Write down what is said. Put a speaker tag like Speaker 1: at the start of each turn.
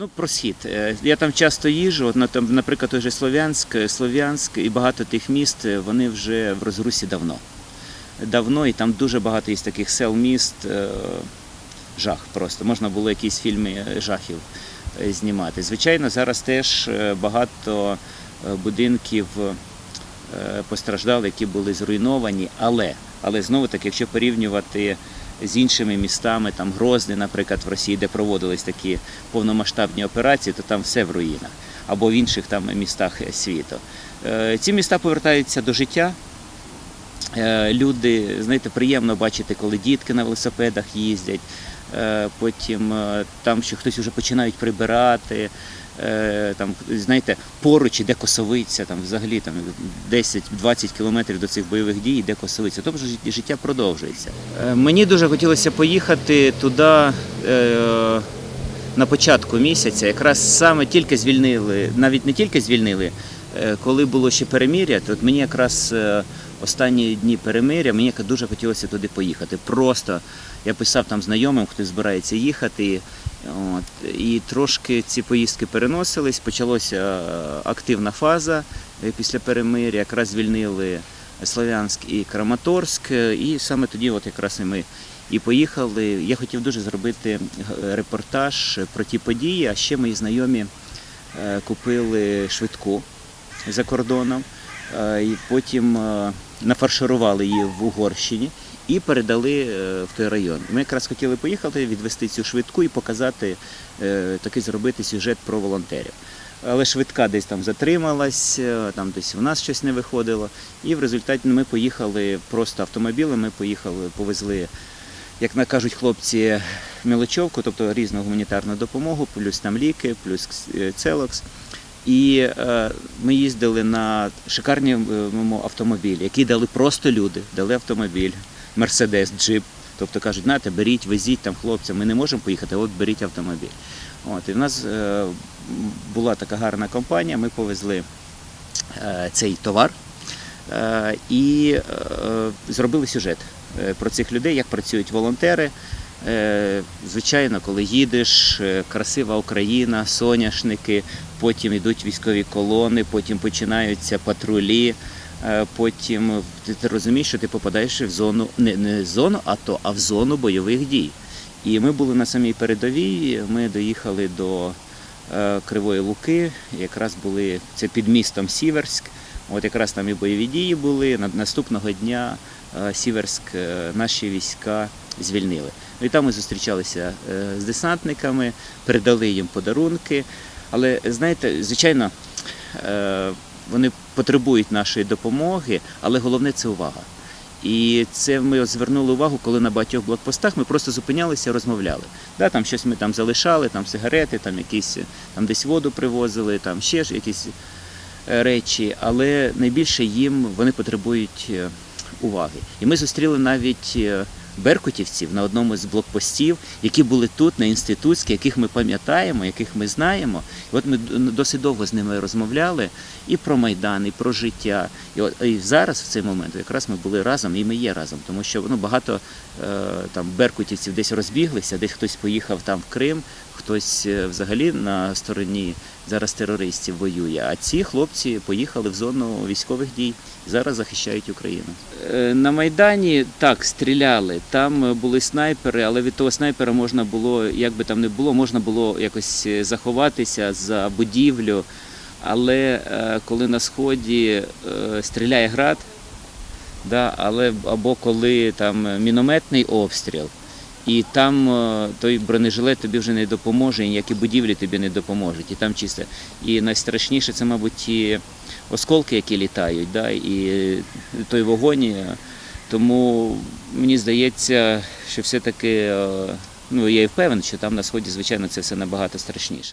Speaker 1: Ну, про схід. Е, Я там часто їжджу, от, наприклад, той же Слов'янськ, е, Слов'янськ і багато тих міст, е, вони вже в розрусі давно. Давно, і там дуже багато є таких сел, міст. Жах просто. Можна було якісь фільми жахів знімати. Звичайно, зараз теж багато будинків постраждали, які були зруйновані, але, але знову таки, якщо порівнювати з іншими містами, там Грозний, наприклад, в Росії, де проводились такі повномасштабні операції, то там все в руїнах, або в інших там містах світу. Е, Ці міста повертаються до життя. Е, Люди, знаєте, приємно бачити, коли дітки на велосипедах їздять. Е, Потім е, там, що хтось вже починають прибирати. Там, знаєте, поруч іде косовиця, там взагалі там 10-20 кілометрів до цих бойових дій іде косовиця. Тобто життя продовжується. Мені дуже хотілося поїхати туди на початку місяця, якраз саме тільки звільнили, навіть не тільки звільнили, коли було ще перемир'я, то мені якраз останні дні перемир'я, мені дуже хотілося туди поїхати. Просто я писав там знайомим, хто збирається їхати. От, і трошки ці поїздки переносились, почалася е, активна фаза е, після перемир'я, якраз звільнили Слов'янськ і Краматорськ, е, і саме тоді от якраз і ми і поїхали. Я хотів дуже зробити репортаж про ті події, а ще мої знайомі купили швидку за кордоном, і потім нафарширували її в Угорщині і передали е, в той район. Ми якраз хотіли поїхати, відвести цю швидку і показати, е, такий зробити сюжет про волонтерів. Але швидка десь там затрималась, е, там десь у нас щось не виходило. І в результаті ми поїхали просто автомобілем, ми поїхали, повезли, як кажуть хлопці, мілочовку, тобто різну гуманітарну допомогу, плюс там ліки, плюс целокс. І е, ми їздили на шикарному автомобілі, який дали просто люди, дали автомобіль, мерседес, джип. Тобто кажуть, нате, беріть, везіть там хлопцям, ми не можемо поїхати, от беріть автомобіль. От, і в нас е, була така гарна компанія, ми повезли е, цей товар е, і е, зробили сюжет е, про цих людей, як працюють волонтери. Е, Звичайно, коли їдеш, е, красива Україна, соняшники, потім йдуть військові колони, потім починаються патрулі. е, Потім ти, розумієш, що ти попадаєш в зону не, не в зону АТО, а в зону бойових дій. І ми були на самій передовій. Ми доїхали до Кривої Луки. Якраз були це під містом Сіверськ. От якраз там і бойові дії були. Наступного дня Сіверськ наші війська звільнили. Ну і там ми зустрічалися е, з десантниками, передали їм подарунки. Але знаєте, звичайно, е, вони потребують нашої допомоги, але головне це увага. І це ми звернули увагу, коли на багатьох блокпостах ми просто зупинялися, розмовляли. Да, там щось ми там залишали, там сигарети, там якісь там десь воду привозили, там ще ж якісь е, речі, але найбільше їм вони потребують е, уваги. І ми зустріли навіть е, беркутівців на одному з блокпостів, які були тут, на інститутській, яких ми пам'ятаємо, яких ми знаємо. І от ми досить довго з ними розмовляли і про Майдан, і про життя. І, от, і зараз, в цей момент, якраз ми були разом, і ми є разом, тому що ну, багато е, там беркутівців десь розбіглися, десь хтось поїхав там в Крим, хтось е, взагалі на стороні зараз терористів воює. А ці хлопці поїхали в зону військових дій, зараз захищають Україну. Е, На Майдані так стріляли. Там були снайпери, але від того снайпера можна було, як би там не було, можна було якось е, заховатися за будівлю. Але е, коли на сході стріляє град, да, але або коли там мінометний обстріл, і там е, той бронежилет тобі вже не допоможе, і ніякі будівлі тобі не допоможуть. І там чисто. І найстрашніше це, мабуть, ті осколки, які літають, да, і той вогонь. е, Тому мені здається, що все-таки, е, ну я і впевнений, що там на сході, звичайно, це все набагато страшніше.